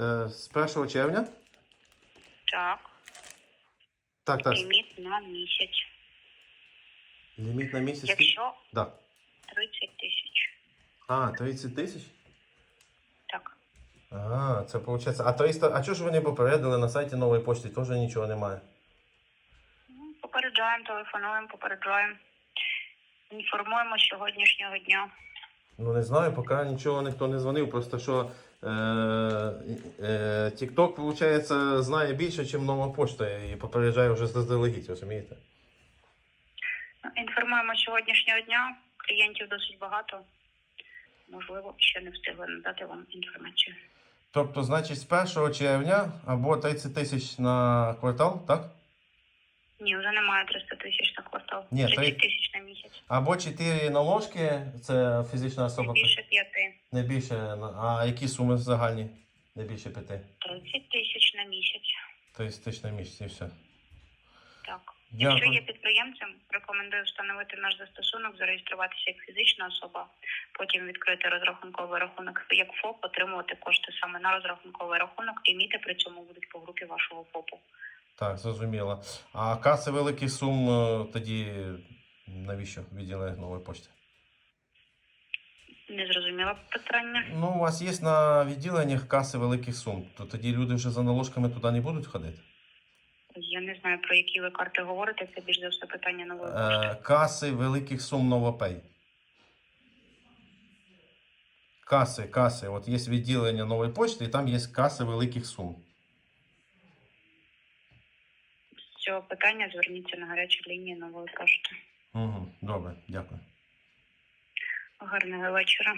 Е, з 1 червня? Так, Так, так. ліміт на місяць. Ліміт на місяць. Якщо Да. 30 тисяч. А, 30 тисяч? Так. А, це виходить. А 300, а чого ж ви не попередили на сайті нової почти? Теж нічого немає. Ну, Попереджаємо, телефонуємо, попереджаємо. Інформуємо з сьогоднішнього дня. Ну не знаю, поки нічого ніхто не дзвонив, просто що е, е, TikTok, виходить, знає більше, ніж нова почта і попереджає вже заздалегідь, розумієте? Інформуємо сьогоднішнього дня. Клієнтів досить багато. Можливо, ще не встигли надати вам інформацію. Тобто, значить, з 1 червня або 30 тисяч на квартал, так? Ні, вже немає 300 тисяч на квартал. Ні, 30 три- тисяч на місяць. Або 4 наложки, це фізична Не особа. більше п'яти. Не більше. А які суми загальні? Не більше 5. 30 тисяч на місяць. 30 тисяч на місяць і все. Так. Дякую. Якщо є підприємцем, рекомендую встановити наш застосунок, зареєструватися як фізична особа, потім відкрити розрахунковий рахунок як ФОП, отримувати кошти саме на розрахунковий рахунок, ліміти при цьому будуть по групі вашого ФОПу. Так, зрозуміло. А каси великих сум е, тоді навіщо відділення нової почти? Не зрозуміла питання. Ну, у вас є на відділеннях каси великих сум, то тоді люди вже за наложками туди не будуть ходити. Я не знаю про які ви карти говорите. Це більш за все питання нової пошти. Е, каси великих сум Новопей. Каси, каси. От є відділення нової почти, і там є каси великих сум. З цього питання зверніться на гарячу лінію нової пошти. Угу, добре, дякую. Гарного вечора.